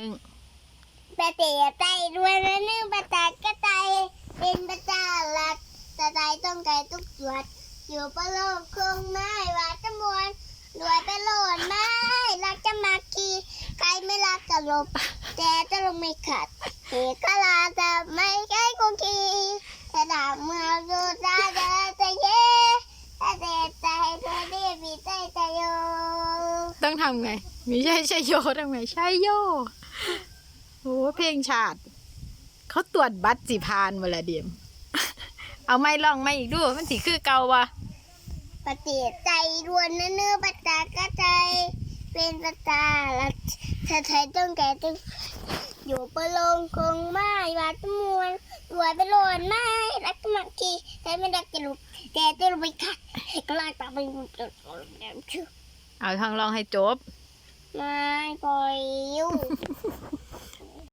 หนึ่งประเตะใจด้วยนะนึงประตากระใจเป็นประจาหลักตะใจต้องไก่ทุกสวด อยู่ประโลกคงไม่ว่าจะมวนรวยไปโหลดไม่รักจะมาคีใครไม่รักจะลบแต่จะลงไม่ขัดเหตุก็ลาจะไม่ใช่คงคีแต่ดาบเมื่อดูตาจะจะเย่แต่เด็ดใจเธอได้บีใจใจโยต้องทำไงไม่ใช่ใช่โยทำไงใช่โย โอ้เพลงชาติ เขาตรวจบัตรสิพานเวลาเดียม เอาไม่ลองไม่อีกดูมันสีคือเก่าวะปฏิใจรวนเนื้อปัจจากระใจ เป็นประจาละเธอไทยต้องแก่ต้องอยู่ประโลงคงไม่ว่าจะมวนรวยไปโลนไม่รักจะมาคีใครไม่รักจะลุกแต่จะลุกไปขัดให้กลายตาไปมุดจุดชื่อเอาทางลองให้จบ ไม่ปล่อยอยู่